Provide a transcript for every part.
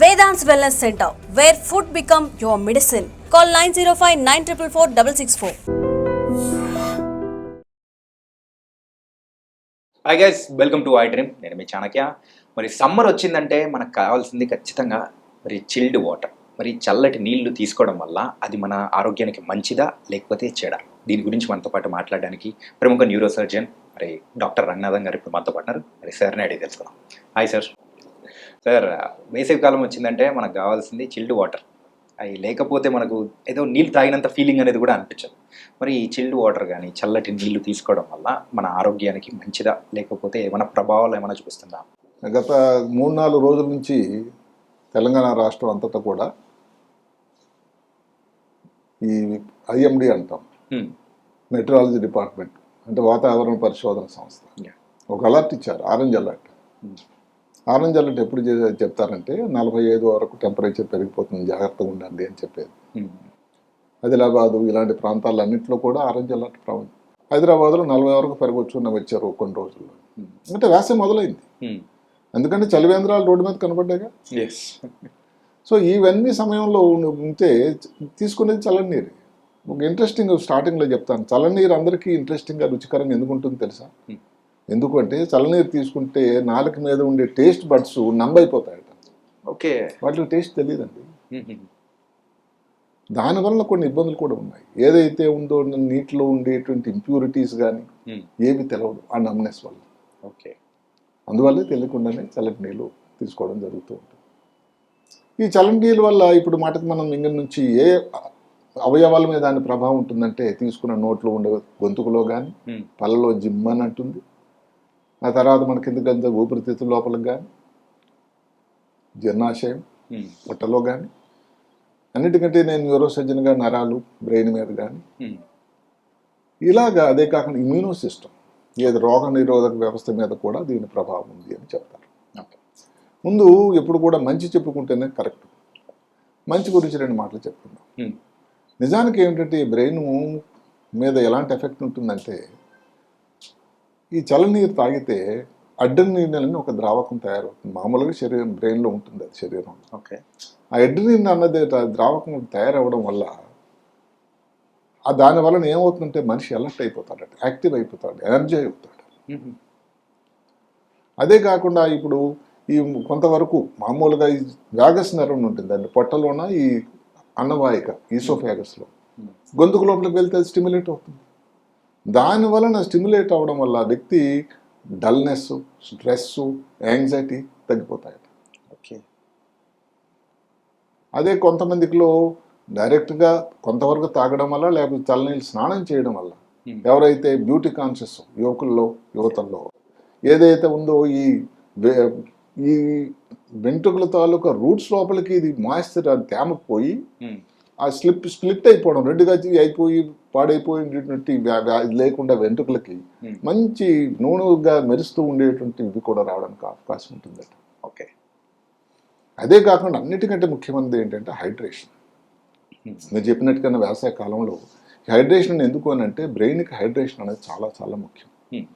Vedant wellness centre where food become your medicine call nine zero five nine triple four double six four hi guys welcome to I dream నేను మీ చాణక్య. మరి summer వచ్చిందంటే మనకు కావాల్సింది ఖచ్చితంగా మరి chilled water మరి చల్లటి నీళ్ళు తీసుకోవడం వల్ల అది మన ఆరోగ్యానికి మంచిదా లేకపోతే చెడా? దీని గురించి మనతో పాటు మాట్లాడడానికి ప్రముఖ న్యూరోసర్జన్ మరి డాక్టర్ రంగనాథన్ గారు ఇప్పుడు మనతో పాటున్నారు మరి సార్ని అడిగి తెలుసుకుందాం. హాయ్ సార్ సార్ వేసవి కాలం వచ్చిందంటే మనకు కావాల్సింది చిల్డ్ వాటర్ అవి లేకపోతే మనకు ఏదో నీళ్ళు తాగినంత ఫీలింగ్ అనేది కూడా అనిపించదు. మరి ఈ చిల్డ్ వాటర్ కానీ చల్లటి నీళ్ళు తీసుకోవడం వల్ల మన ఆరోగ్యానికి మంచిదా? లేకపోతే ఏమైనా ప్రభావాలు ఏమైనా చూపిస్తుందా? గత మూడు నాలుగు రోజుల నుంచి తెలంగాణ రాష్ట్రం అంతటా కూడా ఈ ఐఎండి అంటాం. మెట్రాలజీ డిపార్ట్మెంట్ అంటే వాతావరణ పరిశోధన సంస్థ. ఒక అలర్ట్ ఇచ్చారు ఆరెంజ్ అలర్ట్. ఆరెంజ్ అలర్ట్ ఎప్పుడు చెప్తారంటే నలభై ఐదు వరకు టెంపరేచర్ పెరిగిపోతుంది జాగ్రత్తగా ఉండండి అని చెప్పేది. ఆదిలాబాదు ఇలాంటి ప్రాంతాలన్నింటిలో కూడా ఆరెంజ్ అలర్ట్ ప్రాబ్లం హైదరాబాద్లో నలభై వరకు పెరగొచ్చు వచ్చారు కొన్ని రోజుల్లో. అంటే వేసవి మొదలైంది. ఎందుకంటే చలివేంద్రాలు రోడ్డు మీద కనపడ్డాయిగా Yes. సో ఇవన్నీ సమయంలో ఉంటే తీసుకునేది చల్లని నీరు ఒక ఇంట్రెస్టింగ్ స్టార్టింగ్లో చెప్తాను చల్లని నీరు అందరికీ ఇంట్రెస్టింగ్గా రుచికరంగా ఎందుకు ఉంటుంది తెలుసా. ఎందుకంటే చల్లనీరు తీసుకుంటే నాలుక మీద ఉండే టేస్ట్ బడ్స్ నంబైపోతాయట. ఓకే. వాటికి టేస్ట్ తెలియదండి. దానివల్ల కొన్ని ఇబ్బందులు కూడా ఉన్నాయి. ఏదైతే ఉందో నీటిలో ఉండేటువంటి ఇంప్యూరిటీస్ కానీ. ఏవి తెలవదు ఆ నమ్నెస్ వల్ల. ఓకే. అందువల్లే తెలియకుండానే చల్లటి నీళ్ళు తీసుకోవడం జరుగుతూ ఉంటుంది. ఈ చల్లటి నీళ్ళ వల్ల ఇప్పుడు మాటకు మనం ఇంగ నుంచి ఏ అవయవాల మీద దాని ప్రభావం ఉంటుందంటే తీసుకున్న నోట్లో ఉండే గొంతుకులో కానీ. పళ్ళలో జిమ్మని అంటుంది. ఆ తర్వాత మన కింద ఊపిరితిత్తుల లోపలికి కానీ జీర్ణాశయం. పొట్టలో కానీ అన్నిటికంటే నేను న్యూరో సర్జన్గా నరాలు బ్రెయిన్ మీద కానీ. ఇలాగా అదే కాకుండా ఇమ్యూనో సిస్టమ్ ఏది రోగ నిరోధక వ్యవస్థ మీద కూడా దీని ప్రభావం ఉంది అని చెప్తారు ముందు ఎప్పుడు కూడా మంచి చెప్పుకుంటేనే కరెక్ట్ మంచి గురించి రెండు మాటలు చెప్పుకుందాం. నిజానికి ఏమిటంటే బ్రెయిన్ మీద ఎలాంటి ఎఫెక్ట్ ఉంటుందంటే ఈ చల్లనీరు తాగితే అడ్డనీరు అని ఒక ద్రావకం తయారవుతుంది మామూలుగా శరీరం బ్రెయిన్లో ఉంటుంది అది శరీరం ఓకే ఆ అడ్రినిన్ అన్నది ద్రావకం తయారవ్వడం వల్ల ఆ దాని వలన ఏమవుతుందంటే మనిషి అలర్ట్ అయిపోతాడట యాక్టివ్ అయిపోతాడు ఎనర్జీ. హ్మ్. అదే కాకుండా ఇప్పుడు ఈ కొంతవరకు మామూలుగా ఈ వ్యాగస్ నరం ఉంటుంది అండి పొట్టలోన ఈ అన్నవాహిక ఈసోఫాగస్లో. గొంతుకు లోపలికి వెళ్తే అది స్టిమ్యులేట్ అవుతుంది దాని వలన స్టిమ్యులేట్ అవ్వడం వల్ల వ్యక్తి డల్నెస్ స్ట్రెస్ యాంగ్జైటీ తగ్గిపోతాయి ఓకే అదే కొంతమందికిలో డైరెక్ట్గా కొంతవరకు తాగడం వల్ల లేకపోతే చల్లనీళ్ళు స్నానం చేయడం వల్ల. ఎవరైతే బ్యూటీ కాన్షియస్ యువకుల్లో యువతల్లో ఏదైతే ఉందో ఈ ఈ వెంట్రుకల తాలూకా రూట్స్ లోపలికి ఇది మాయిశ్చర్ తేమ పోయి హ్మ్. ఆ స్లిప్ స్ప్లిట్ అయిపోవడం రెండుగా చీ- అయిపోయి పాడైపోయినటువంటి లేకుండా వెంట్రుకలకి Hmm. మంచి నూనెగా మెరుస్తూ ఉండేటువంటి ఇవి కూడా రావడానికి అవకాశం ఉంటుందట ఓకే అదే కాకుండా అన్నిటికంటే ముఖ్యమైనది ఏంటంటే హైడ్రేషన్ హ్మ్. మీరు చెప్పినట్టుగా వేసవి కాలంలో హైడ్రేషన్ ఎందుకు అని అంటే బ్రెయిన్కి హైడ్రేషన్ అనేది చాలా చాలా ముఖ్యం హ్మ్.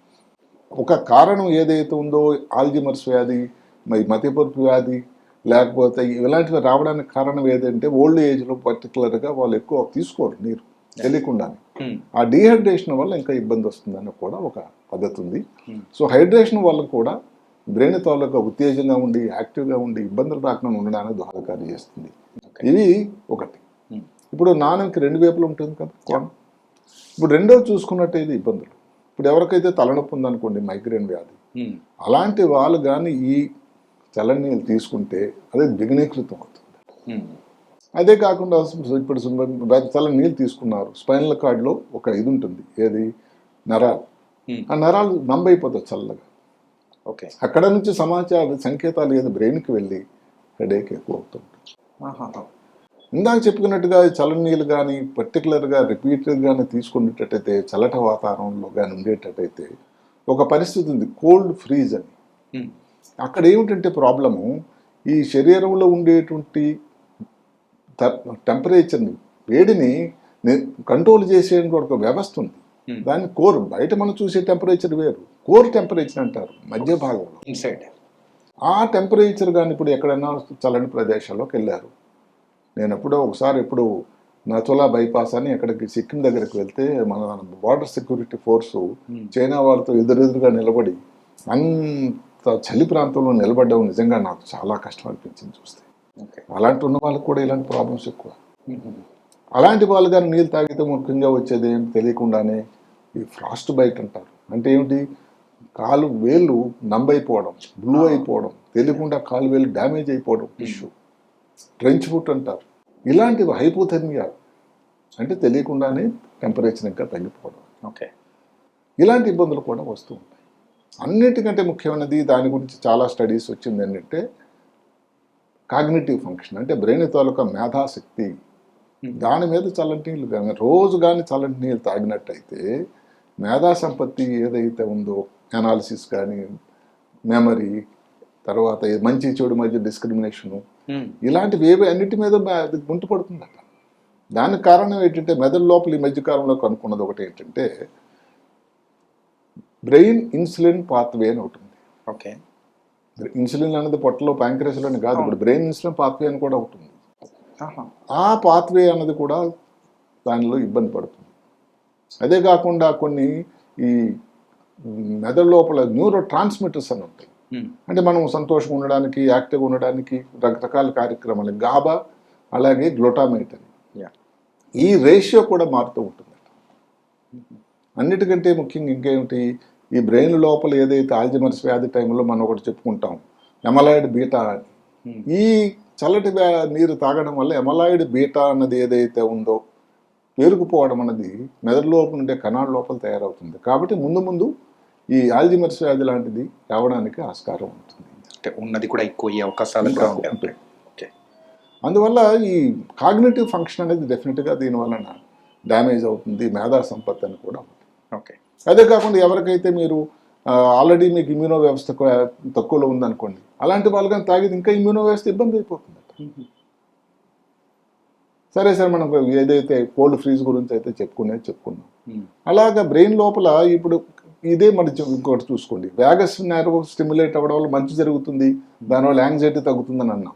ఒక కారణం ఏదైతే ఉందో ఆల్జిమర్స్ వ్యాధి మరి మతిపరుపు వ్యాధి లేకపోతే ఇలాంటివి రావడానికి కారణం ఏదంటే ఓల్డ్ ఏజ్లో పర్టికులర్గా వాళ్ళు ఎక్కువ తీసుకోరు నీరు తెలియకుండానే. హ్మ్. ఆ డీహైడ్రేషన్ వల్ల ఇంకా ఇబ్బంది వస్తుందని కూడా ఒక పద్ధతి ఉంది. Hmm. సో హైడ్రేషన్ వల్ల కూడా బ్రెయిన్ తాలూకా ఉత్తేజంగా ఉండి యాక్టివ్గా ఉండి ఇబ్బందులు రాకుండా ఉండడానికి దోహదకారి చేస్తుంది. ఇది ఒకటి. హ్మ్. ఇప్పుడు నాణ్యంకి రెండు వైపులు ఉంటుంది కదా కోణం. ఇప్పుడు రెండోది చూసుకున్నట్టయితే ఇబ్బందులు. ఇప్పుడు ఎవరికైతే తలనొప్పి ఉందనుకోండి మైగ్రేన్ వ్యాధి. అలాంటి వాళ్ళు కానీ ఈ చల్లని నీళ్ళు తీసుకుంటే అదే దిగనీకృతం అవుతుంది. అదే కాకుండా ఇప్పుడు చల్లని నీళ్ళు తీసుకున్నారు. స్పైనల్ కార్డ్లో ఒక ఇది ఉంటుంది. ఏది? నరాలు. ఆ నరాలు నంబైపోతాయి చల్లగా. ఓకే. అక్కడ నుంచి సమాచార సంకేతాలు ఏది? బ్రెయిన్కి వెళ్ళి హెడేక్ ఎక్కువ ఆహాహా. ఇందాక చెప్పుకున్నట్టుగా ఈ చల్లని నీళ్ళు కానీ పర్టికులర్గా రిపీటెడ్ కానీ తీసుకునేటట్టయితే చల్లట వాతావరణంలో కానీ ఉండేటట్టయితే ఒక పరిస్థితి ఉంది. కోల్డ్ ఫ్రీజ్ అని. అక్కడ ఏమిటంటే ప్రాబ్లము? ఈ శరీరంలో ఉండేటువంటి టెంపరేచర్ని వేడిని కంట్రోల్ చేసే ఒక వ్యవస్థ ఉంది. దాన్ని కోర్ బయట మనం చూసే టెంపరేచర్ వేరు. కోర్ టెంపరేచర్ అంటారు మధ్య భాగంలో. ఇన్సైడ్. ఆ టెంపరేచర్ కానీ ఇప్పుడు ఎక్కడైనా చల్లని ప్రదేశాల్లోకి వెళ్ళారు. నేను ఎప్పుడో ఒకసారి ఎప్పుడు నతులా బైపాస్ అని ఎక్కడికి సిక్కిం దగ్గరికి వెళ్తే మన బార్డర్ సెక్యూరిటీ ఫోర్సు చైనా వాళ్ళతో ఎదురెదురుగా నిలబడి అంత చలి ప్రాంతంలో నిలబడ్డం నిజంగా నాకు చాలా కష్టం అనిపించింది చూస్తే. అలాంటి ఉన్న వాళ్ళకి కూడా ఇలాంటి ప్రాబ్లమ్స్ ఎక్కువ. అలాంటి వాళ్ళు కానీ నీళ్ళు తాగితే ముఖ్యంగా వచ్చేది ఏం తెలియకుండానే ఈ ఫ్రాస్ట్ బైట్ అంటారు. అంటే ఏమిటి కాలు వేళ్ళు నంబైపోవడం బ్లూ అయిపోవడం తెలియకుండా కాలు వేలు డ్యామేజ్ అయిపోవడం టిష్యూ ట్రెంచ్ ఫుట్ అంటారు. ఇలాంటివి హైపోథెర్మియా అంటే తెలియకుండానే టెంపరేచర్ ఇంకా తగ్గిపోవడం. ఓకే. ఇలాంటి ఇబ్బందులు కూడా వస్తూ ఉంటాయి. అన్నిటికంటే ముఖ్యమైనది దాని గురించి చాలా స్టడీస్ వచ్చింది ఏంటంటే కాగ్నిటివ్ ఫంక్షన్ అంటే బ్రెయిన్ తాలూకా మేధాశక్తి. దాని మీద చల్లటి నీళ్ళు కానీ రోజు కానీ చల్లటి నీళ్ళు తాగినట్టయితే మేధా సంపత్తి ఏదైతే ఉందో అనాలిసిస్ కానీ మెమరీ తర్వాత మంచి చెడు మధ్య డిస్క్రిమినేషను ఇలాంటివి ఏవి అన్నిటి మీద గుంటు పడుతుందట. దానికి కారణం ఏంటంటే మెదడు లోపల ఈ మధ్యకాలంలో కనుక్కున్నది ఒకటి ఏంటంటే బ్రెయిన్ ఇన్సులిన్ పాత్వే అని ఒకటి ఉంది. ఓకే. ఇన్సులిన్ అనేది పొట్టలో ప్యాంక్రస్లోని కాదు ఇప్పుడు బ్రెయిన్ ఇన్సులిన్ పాత్వే అని కూడా ఒకటి ఉంది ఆ పాత్వే అన్నది కూడా దానిలో ఇబ్బంది పడుతుంది. అదే కాకుండా కొన్ని ఈ మెదడు లోపల న్యూరో ట్రాన్స్మిటర్స్ అని ఉంటాయి. అంటే మనం సంతోషంగా ఉండడానికి యాక్టివ్గా ఉండడానికి రకరకాల కార్యక్రమాలు గాబా అలాగే గ్లూటామేట్ అని. ఈ రేషియో కూడా మారుతూ ఉంటుంది అన్నిటికంటే ముఖ్యంగా ఇంకేమిటి? ఈ బ్రెయిన్ లోపల ఏదైతే ఆల్జమర్స్ వ్యాధి టైంలో మనం ఒకటి చెప్పుకుంటాం ఎమలాయిడ్ బీటా అని. ఈ చల్లటి నీరు తాగడం వల్ల ఎమలాయిడ్ బీటా అన్నది ఏదైతే ఉందో పేరుకుపోవడం అన్నది మెదడు లోపల ఉండే కణాల లోపల తయారవుతుంది. కాబట్టి ముందు ముందు ఈ ఆల్జిమర్స్ వ్యాధి లాంటిది రావడానికి ఆస్కారం ఉంటుంది. అంటే ఉన్నది కూడా ఎక్కువ అయ్యే అవకాశాలు కూడా ఉంటాయి. అందువల్ల ఈ కాగ్నేటివ్ ఫంక్షన్ అనేది డెఫినెట్గా దీనివలన డ్యామేజ్ అవుతుంది మేధా సంపత్తి అని కూడా ఉంటుంది ఓకే. అదే కాకుండా ఎవరికైతే మీరు ఆల్రెడీ మీకు ఇమ్యూనో వ్యవస్థ తక్కువలో ఉందనుకోండి అలాంటి వాళ్ళు కానీ తాగితే ఇంకా ఇమ్యూనో వ్యవస్థ ఇబ్బంది అయిపోతుంది సరే సరే మనం ఏదైతే కోల్డ్ ఫ్రీజ్ గురించి అయితే చెప్పుకునేది చెప్పుకున్నాం. అలాగా బ్రెయిన్ లోపల ఇప్పుడు ఇదే చూ- ఇంకోటి చూసుకోండి. వ్యాగస్ నర్వ్ స్టిమ్యులేట్ అవ్వడం వల్ల మంచి జరుగుతుంది దానివల్ల యాంగ్జైటీ తగ్గుతుందని అన్నాం.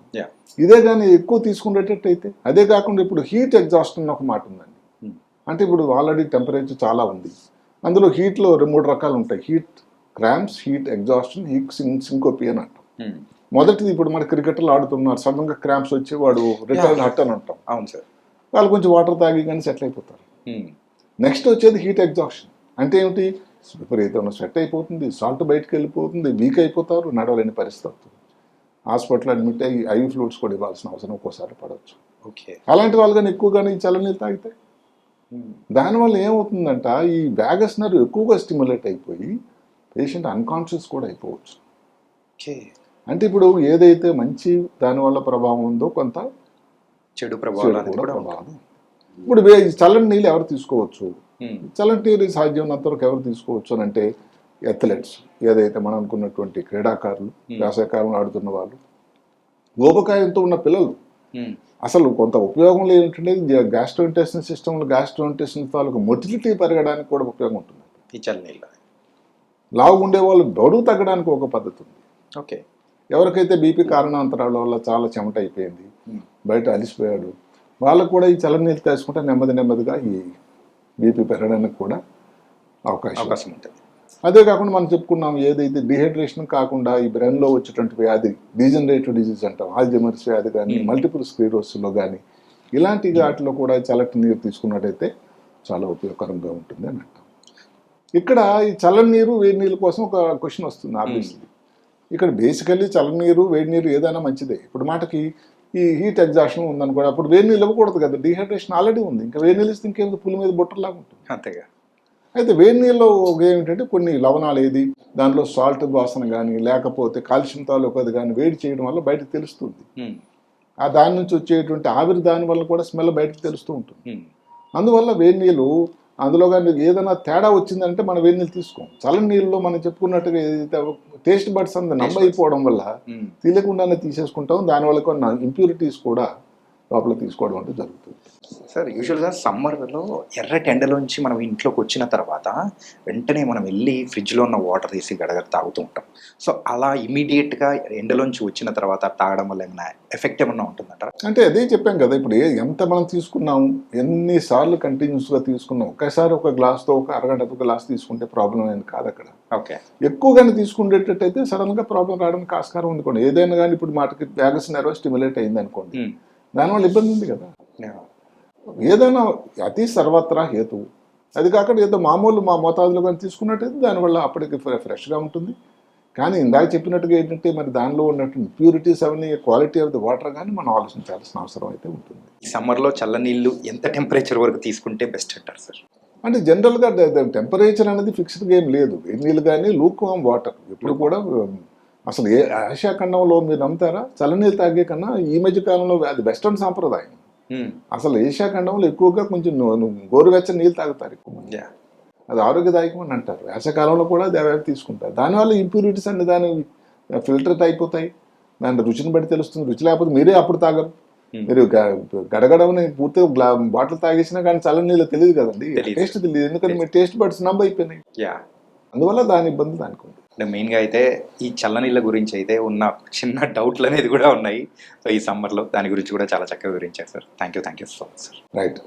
ఇదే కానీ ఎక్కువ తీసుకునేటట్టు అయితే అదే కాకుండా ఇప్పుడు హీట్ ఎగ్జాస్ట్ అని ఒక మాట ఉందండి. అంటే ఇప్పుడు ఆల్రెడీ టెంపరేచర్ చాలా ఉంది. అందులో హీట్లో మూడు రకాలు ఉంటాయి heat cramps heat exhaustion heat syncope అని అంటాం. మొదటిది ఇప్పుడు మన క్రికెటర్లు ఆడుతున్నారు. సడన్గా క్రాంప్స్ వచ్చి వాడు రిటర్న్ హట్ అని అంటాం. అవును సార్. వాళ్ళు కొంచెం వాటర్ తాగి కానీ సెటిల్ అయిపోతారు. నెక్స్ట్ వచ్చేది హీట్ ఎగ్జాక్షన్ అంటే ఏమిటి? విపరీతమైన స్వెట్ అయిపోతుంది సాల్ట్ బయటకు వెళ్ళిపోతుంది వీక్ అయిపోతారు నడవలేని పరిస్థితి అవుతుంది హాస్పిటల్ అడ్మిట్ అయ్యి ఐ ఫ్లూట్స్ కూడా ఇవ్వాల్సిన అవసరం ఒక్కోసారి పడవచ్చు. ఓకే. అలాంటి వాళ్ళు కానీ ఎక్కువగానే ఈ చల్లనీళ్ళు తాగితే? దానివల్ల ఏమవుతుందంట ఈ వ్యాగస్ నర్వ్ ఎక్కువగా స్టిమ్యులేట్ అయిపోయి పేషెంట్ అన్కాన్షియస్ కూడా అయిపోవచ్చు. అంటే ఇప్పుడు ఏదైతే మంచి దానివల్ల ప్రభావం ఉందో కొంత చెడు ప్రభావం. ఇప్పుడు చల్లని నీళ్ళు ఎవరు తీసుకోవచ్చు. చల్లటి నీరు సాధ్యమైనంత వరకు ఎవరు తీసుకోవచ్చు అని అంటే అథ్లెట్స్ ఏదైతే మనం అనుకున్నటువంటి క్రీడాకారులు వేసవికాలంలో ఆడుతున్న వాళ్ళు. ఊబకాయంతో ఉన్న పిల్లలు. అసలు కొంత ఉపయోగం లేదంటే గ్యాస్ట్రో ఇంటెస్టిన్ సిస్టంలో గ్యాస్ట్రో ఇంటెస్టిన్ తాలూకు మొటిలిటీ పెరగడానికి కూడా ఉపయోగం ఉంటుంది. ఈ చల్లనీళ్ళ లావు ఉండే వాళ్ళు బరువు తగ్గడానికి ఒక పద్ధతి ఉంది ఓకే. ఎవరికైతే బీపీ కారణాంతరాల వల్ల చాలా చెమట అయిపోయింది. బయట అలిసిపోయాడు వాళ్ళకు కూడా ఈ చల్లనీళ్ళు తీసుకుంటే నెమ్మది నెమ్మదిగా ఈ బీపీ పెరగడానికి కూడా అవకాశం. అవకాశం ఉంటుంది. అదే కాకుండా మనం చెప్పుకున్నాం ఏదైతే డిహైడ్రేషన్ కాకుండా ఈ బ్రెయిన్లో వచ్చేటువంటి వ్యాధి డీజనరేటివ్ డిజీజ్ అంటాం ఆల్జమర్స్ వ్యాధి కానీ మల్టిపుల్ స్క్లీరోసిస్లో కానీ ఇలాంటి వాటిలో కూడా చల్లటి నీరు తీసుకున్నట్టయితే చాలా ఉపయోగకరంగా ఉంటుంది అని అంటాం ఇక్కడ ఈ చల్లని నీరు వేడి నీళ్ళ కోసం ఒక క్వశ్చన్ వస్తుంది ఆబ్వియస్లీ. ఇక్కడ బేసికల్లీ చల్లని నీరు వేడి నీరు ఏదైనా మంచిదే. ఇప్పుడు మాటకి ఈ హీట్ ఎగ్జాషన్ ఉందనుకో అప్పుడు వేడి నీళ్ళు ఇవ్వకూడదు కదా డిహైడ్రేషన్ ఆల్రెడీ ఉంది. ఇంకా వేడి నీళ్ళు ఇస్తే ఇంకేం పులి మీద బుట్టలాగా ఉంటుంది. అంతేగా. అయితే వేడి నీళ్ళలో ఒక ఏమిటంటే కొన్ని లవణాలు ఏది? దాంట్లో సాల్ట్ వాసన కానీ లేకపోతే కాల్షియం తాలూకు అది కానీ వేడి చేయడం వల్ల బయటకు తెలుస్తుంది. ఆ దాని నుంచి వచ్చేటువంటి ఆవిరి దాని వల్ల కూడా స్మెల్ బయటకు తెలుస్తూ ఉంటుంది. అందువల్ల వేడి నీళ్ళు అందులో కానీ ఏదైనా తేడా వచ్చిందంటే మనం వేడి నీళ్ళు తీసుకోం. చల్లని నీళ్ళలో మనం చెప్పుకున్నట్టుగా ఏదైతే టేస్ట్ బడ్స్ అంత నమ్మ అయిపోవడం వల్ల. తెలియకుండానే తీసేసుకుంటాం. దానివల్ల కొన్ని ఇంప్యూరిటీస్ కూడా లోపల తీసుకోవడం అంటే జరుగుతుంది. సార్ యూజువల్గా సమ్మర్లో ఎర్రటి ఎండలోంచి మనం ఇంట్లోకి వచ్చిన తర్వాత వెంటనే మనం వెళ్ళి ఫ్రిడ్జ్లో ఉన్న వాటర్ తీసి గడగడ తాగుతూ ఉంటాం. సో అలా ఇమీడియట్గా ఎండలోంచి వచ్చిన తర్వాత తాగడం వల్ల ఏమైనా ఎఫెక్ట్ ఏమన్నా ఉంటుందంటారా? అంటే అదే చెప్పాం కదా ఇప్పుడు ఎంత మనం తీసుకున్నాం ఎన్నిసార్లు కంటిన్యూస్గా తీసుకున్నాం ఒకేసారి ఒక గ్లాస్తో ఒక అరగంట ఒక గ్లాస్ తీసుకుంటే ప్రాబ్లం ఏం కాదు అక్కడ. ఓకే. ఎక్కువగానే తీసుకునేటట్టయితే సడన్గా ప్రాబ్లం రావడానికి ఆస్కారం ఉంది ఏదైనా కానీ ఇప్పుడు మాటకి వ్యాగస్ నెరవ స్టిమ్యులేట్ అయింది అనుకోండి దానివల్ల ఇబ్బంది ఉంది కదా. ఏదైనా అతి సర్వత్రా హేతువు. అది కాకుండా ఏదో మామూలు మా మోతాదులో కానీ తీసుకున్నట్టయితే దానివల్ల అప్పటికి ఫ్రె- ఫ్రెష్గా ఉంటుంది. కానీ ఇందాక చెప్పినట్టుగా ఏంటంటే మరి దానిలో ఉన్నటువంటి ప్యూరిటీస్ అవన్నీ క్వాలిటీ ఆఫ్ ది వాటర్ కానీ మనం ఆలోచించాల్సిన అవసరం అయితే ఉంటుంది. ఈ సమ్మర్లో చల్లనీళ్ళు ఎంత టెంపరేచర్ వరకు తీసుకుంటే బెస్ట్ అంటారు సార్? అంటే జనరల్గా టెంపరేచర్ అనేది ఫిక్స్డ్గా ఏం లేదు. వేడి నీళ్ళు కానీ లూక్ వాటర్ ఎప్పుడు కూడా ఉమ్, అసలు ఏ ఆసియా ఖండంలో మీరు నమ్ముతారా? చల్లనీళ్ళు తాగే కన్నా ఈ మధ్య కాలంలో అది వెస్టర్న్ సాంప్రదాయం. అసలు ఏషియా ఖండంలో ఎక్కువగా కొంచెం గోరువెచ్చని నీళ్ళు తాగుతారు ఎక్కువ మంది. అది ఆరోగ్యదాయకం అని అంటారు. వేసవకాలంలో కూడా దేవాలు తీసుకుంటారు. దానివల్ల ఇంప్యూరిటీస్ అన్ని దాని ఫిల్టర్ అయిపోతాయి. దాని రుచిని బట్టి తెలుస్తుంది. రుచి లేకపోతే మీరే అప్పుడు తాగరు. Hmm. మీరు గడగడమని పూర్తిగా గ్లా బాటిల్ తాగేసినా కానీ చల్లని నీళ్ళు తెలియదు కదండి. టేస్ట్ తెలియదు. ఎందుకంటే మీ టేస్ట్ బడ్స్ నంబ్ అయిపోయినాయి. యా అందువల్ల దాని ఇబ్బంది దానికి ఉంది. అంటే మెయిన్గా అయితే ఈ చల్లనీళ్ళ గురించి అయితే ఉన్న చిన్న డౌట్లు అనేది కూడా ఉన్నాయి. సో ఈ సమ్మర్లో దాని గురించి కూడా చాలా చక్కగా వివరించారు sir thank you thank you so much sir right